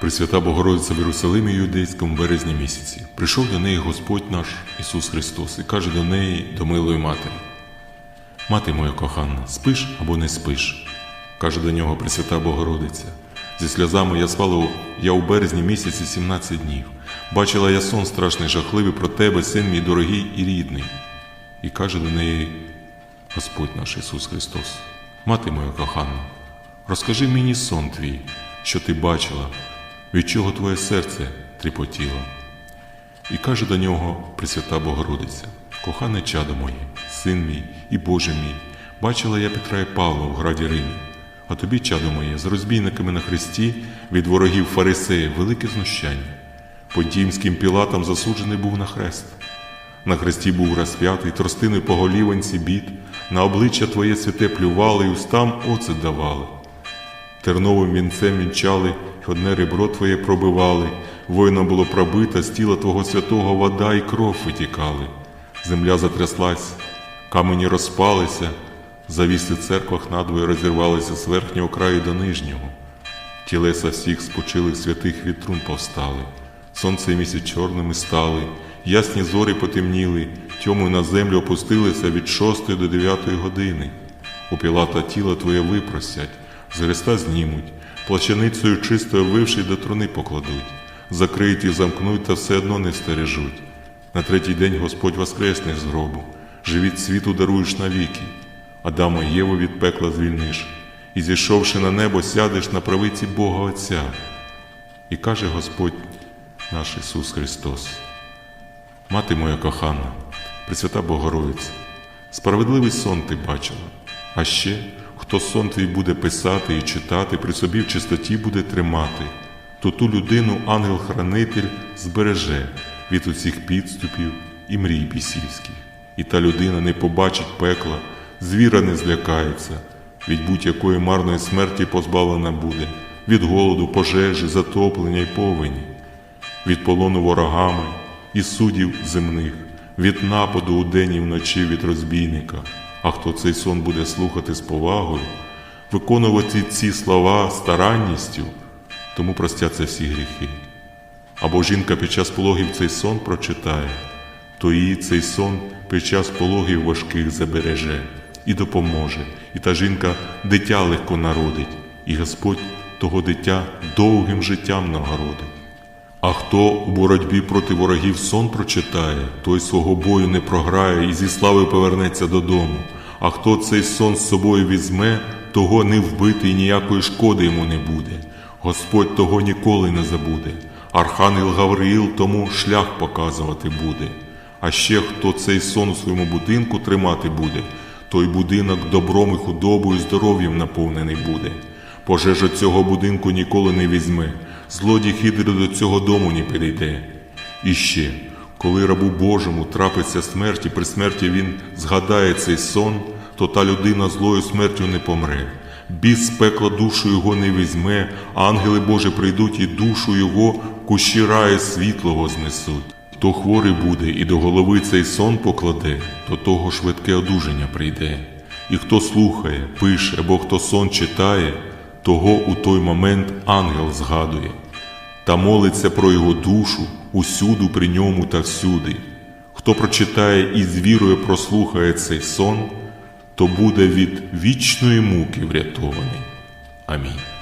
Пресвята Богородиця в Єрусалимі Юдейському березні місяці. Прийшов до неї Господь наш Ісус Христос і каже до неї, до милої матері: Мати моя кохана, спиш або не спиш? каже до нього Пресвята Богородиця. Зі сльозами я спала я у березні місяці 17 днів. Бачила я сон страшний, жахливий про тебе, син мій дорогий і рідний. І каже до неї Господь наш Ісус Христос, мати моя кохана, розкажи мені сон твій, що ти бачила, від чого твоє серце тріпотіло. І каже до нього Пресвята Богородиця, кохане чадо моє, син мій і Боже мій, бачила я Петра і Павла в граді Римі, а тобі, чадо моє, з розбійниками на хресті від ворогів фарисеїв велике знущання. Подімським пілатом засуджений був на хрест. На хресті був розп'ятий, тростиною по голіванці бід, на обличчя твоє святе плювали, і устам оцет давали. Терновим вінцем вінчали, одне ребро твоє пробивали, воїна було пробита, з тіла твого святого вода і кров витікали. Земля затряслась, камені розпалися, завіси в церквах надвоє розірвалися з верхнього краю до нижнього. Тілеса всіх спочилих святих від трун повстали, сонце і місяць чорними стали, ясні зорі потемніли, тьому на землю опустилися від шостої до дев'ятої години. У Пілата тіло твоє випросять, з Христа знімуть, плащаницею чистою вивши до труни покладуть, закриють і замкнуть, та все одно не стережуть. На третій день Господь воскресне з гробу, живіт світу даруєш навіки, Адама і Єву від пекла звільниш, і зійшовши на небо, сядеш на правиці Бога Отця. І каже Господь наш Ісус Христос, Мати моя кохана, Пресвята Богородиця, справедливий сон ти бачила, а ще хто сон твій буде писати і читати, при собі в чистоті буде тримати, то ту людину ангел-хранитель збереже від усіх підступів і мрій бісівських, і та людина не побачить пекла, звіра не злякається, від будь-якої марної смерті позбавлена буде, від голоду, пожежі, затоплення й повені від полону ворогами і суддів земних, від нападу у день і вночі від розбійника. А хто цей сон буде слухати з повагою, виконувати ці слова старанністю, тому простяться всі гріхи. Або жінка під час пологів цей сон прочитає, то її цей сон під час пологів важких забереже і допоможе, і та жінка дитя легко народить, і Господь того дитя довгим життям нагородить. А хто у боротьбі проти ворогів сон прочитає, той свого бою не програє і зі славою повернеться додому. А хто цей сон з собою візьме, того не вбити і ніякої шкоди йому не буде. Господь того ніколи не забуде. Архангел Гавриїл тому шлях показувати буде. А ще хто цей сон у своєму будинку тримати буде, той будинок добром і худобою, і здоров'ям наповнений буде. Пожежа цього будинку ніколи не візьме, злодій хитрий до цього дому не підійде. І ще, коли рабу Божому трапиться смерть, і при смерті він згадає цей сон, то та людина злою смертю не помре. Біс з пекла душу його не візьме, а ангели Божі прийдуть і душу його кущі раю світлого знесуть. Хто хворий буде і до голови цей сон покладе, до того швидке одужання прийде. І хто слухає, пише або хто сон читає, того у той момент ангел згадує та молиться про його душу усюду при ньому та всюди. Хто прочитає і з вірою прослухає цей сон, то буде від вічної муки врятований. Амінь.